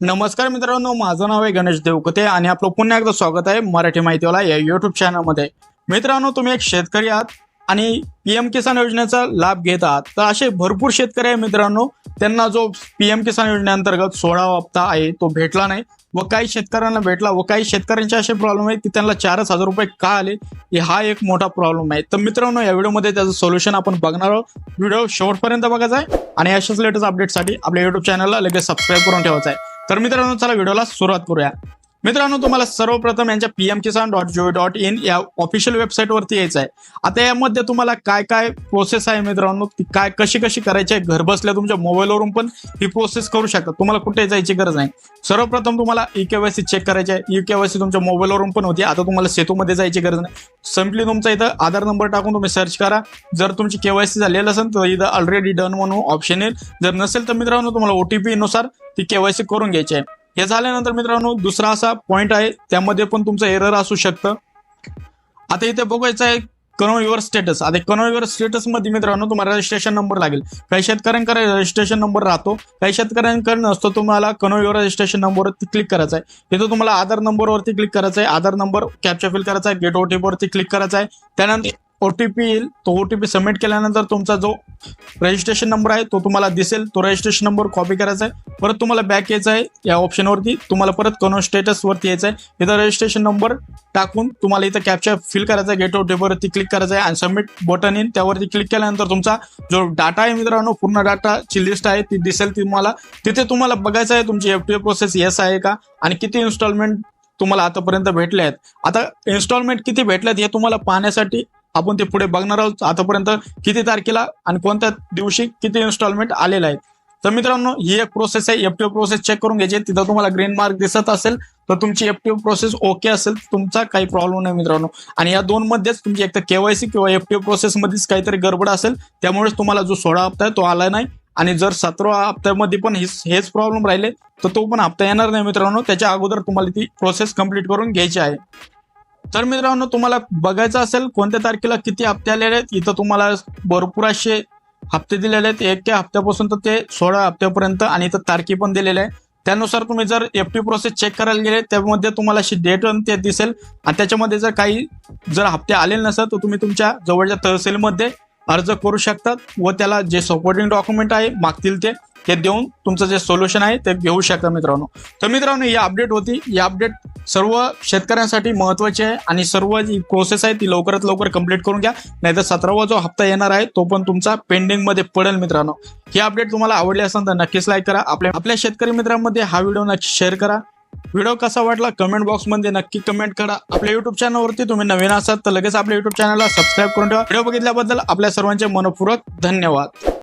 नमस्कार मित्रांनो माझं नाव आहे गणेश देवकते आणि आपलं पुन्हा एकदा स्वागत आहे मराठी माहितीवाला या युट्यूब चॅनलमध्ये मित्रांनो तुम्ही एक शेतकरी आहात आणि पी एम किसान योजनेचा लाभ घेत आहात. तर असे भरपूर शेतकरी आहे मित्रांनो त्यांना जो पी एम किसान योजनेअंतर्गत सोळा हप्ता आहे तो भेटला नाही व काही शेतकऱ्यांना भेटला व काही शेतकऱ्यांचे असे प्रॉब्लेम आहेत की त्यांना चारच हजार रुपये का आले हा एक मोठा प्रॉब्लेम आहे. तर मित्रांनो या व्हिडिओमध्ये त्याचं सोल्युशन आपण बघणार आहोत. व्हिडिओ शेवटपर्यंत बघायचा आहे आणि अशाच लेटेस्ट अपडेटसाठी आपल्या युट्यूब चॅनलला लगेच सबस्क्राईब करून ठेवायचा आहे. तर मित्रांनो चला व्हिडिओला सुरुवात करूया. मित्रांनो तुम्हाला सर्वप्रथम यांच्या P M Kisan dot gov dot in या ऑफिशियल वेबसाईटवरती यायचं आहे आता यामध्ये तुम्हाला काय काय प्रोसेस आहे मित्रांनो? ती काय कशी कशी करायची आहे? घर बसल्या तुमच्या मोबाईलवरून पण ही प्रोसेस करू शकता. तुम्हाला कुठे जायची गरज नाही. सर्वप्रथम तुम्हाला ई केवायसी चेक करायची आहे. ई केवायसी तुमच्या मोबाईलवरून पण होती. आता तुम्हाला सेतूमध्ये जायची गरज नाही. सिम्पली तुमचा इथं. आधार नंबर टाकून तुम्ही सर्च करा. जर तुमची केवायसी झालेली असेल तर इथं ऑलरेडी डन म्हणून ऑप्शन येईल. जर नसेल तर मित्रांनो तुम्हाला ओ टी पीनुसार ती केवायसी करून घ्यायची आहे. हे झाल्यानंतर मित्रांनो दुसरा असा पॉईंट आहे त्यामध्ये पण तुमचं एरर असू शकतं. आता इथे बघायचं आहे कनो युअर स्टेटस आता कनो युअर स्टेटसमध्ये मित्रांनो तुम्हाला रजिस्ट्रेशन नंबर लागेल. काही शेतकऱ्यांकडे रजिस्ट्रेशन नंबर राहतो काही शेतकऱ्यांकडे नसतो तुम्हाला कनो युअर रजिस्ट्रेशन नंबरवरती क्लिक करायचं आहे. इथं तुम्हाला आधार नंबरवरती क्लिक करायचं आहे. आधार नंबर कॅप्चर फिल करायचा आहे गेट ओटीपी वरती क्लिक करायचा आहे. त्यानंतर ओ टी पी येईल. तो ओ टी पी सबमिट केल्यानंतर तुमचा जो रजिस्ट्रेशन नंबर आहे तो तुम्हाला दिसेल. तो रजिस्ट्रेशन नंबर कॉपी करायचा आहे. परत तुम्हाला बॅक यायचं आहे. या ऑप्शनवरती तुम्हाला परत कनो स्टेटसवरती यायचं आहे. इथं रजिस्ट्रेशन नंबर टाकून तुम्हाला इथं कॅप्चा फिल करायचा आहे. गेट ओटीपीवरती क्लिक करायचं आहे. आणि सबमिट बटन येईल. त्यावरती क्लिक केल्यानंतर तुमचा जो डाटा आहे मित्रांनो पूर्ण डाटाची लिस्ट आहे. ती दिसेल तुम्हाला. तिथे तुम्हाला बघायचं आहे. तुमची एफ टी प्रोसेस येस आहे का? आणि किती इन्स्टॉलमेंट तुम्हाला आतापर्यंत भेटले आहेत. आता इन्स्टॉलमेंट किती भेटल्यात हे तुम्हाला पाहण्यासाठी आपण ते पुढे बघणार आहोत. आतापर्यंत किती तारखेला आणि कोणत्या दिवशी किती इन्स्टॉलमेंट आलेले आहेत तर मित्रांनो ही एक प्रोसेस आहे. एफटीओ प्रोसेस चेक करून घ्यायची. तिथं तुम्हाला ग्रीन मार्क दिसत असेल तर तुमची एफटीओ प्रोसेस ओके असेल तुमचा काही प्रॉब्लेम नाही मित्रांनो. आणि या दोन मध्येच तुमची एक तर केवायसी किंवा एफटीओ प्रोसेस मध्येच काहीतरी गडबड असेल त्यामुळेच तुम्हाला जो सोळा हप्ता आहे तो आला नाही. आणि जर सतरा हप्त्यामध्ये पण हेच हेच प्रॉब्लेम राहिले तर तो पण हप्ता येणार नाही मित्रांनो. त्याच्या अगोदर तुम्हाला ती प्रोसेस कंप्लीट करून घ्यायची आहे. तर मित्रांनो तुम्हाला बघायचं असेल कोणत्या तारखेला किती हप्ते आलेले आहेत इथं तुम्हाला भरपूर असे हप्ते दिलेले आहेत. एक हप्त्यापासून तर ते सोळा हप्त्यापर्यंत आणि इथं तारखे पण दिलेले आहे त्यानुसार तुम्ही जर एफ टी प्रोसेस चेक करायला गेले त्यामध्ये तुम्हाला अशी डेट ते दिसेल. आणि त्याच्यामध्ये जर काही जर हप्ते आलेले नसेल तर तुम्ही तुमच्या जवळच्या तहसीलमध्ये अर्ज करू शकतात व त्याला जे सपोर्टिंग डॉक्युमेंट आहे मागतील ते ते देऊन तुमचं जे सोल्युशन आहे ते घेऊ शकता मित्रांनो. तर मित्रांनो ही अपडेट होती. ही अपडेट सर्व शेतकऱ्यांसाठी महत्वाची आहे आणि सर्व जी प्रोसेस आहे ती लवकरात लवकर कंप्लीट करून घ्या. नाहीतर सतरावा जो हप्ता येणार आहे तो पण तुमचा पेंडिंगमध्ये पडेल मित्रांनो. ही अपडेट तुम्हाला आवडली असेल तर नक्कीच लाईक करा. आपल्या आपल्या शेतकरी मित्रांमध्ये हा व्हिडिओ नक्की शेअर करा. व्हिडिओ कसा वाटला कमेंट बॉक्समध्ये नक्की कमेंट करा. आपल्या युट्यूब चॅनलवरती तुम्ही नवीन असाल तर लगेच आपल्या युट्यूब चॅनलला सबस्क्राईब करून ठेवा. व्हिडिओ बघितल्याबद्दल आपल्या सर्वांचे मनपूर्वक धन्यवाद.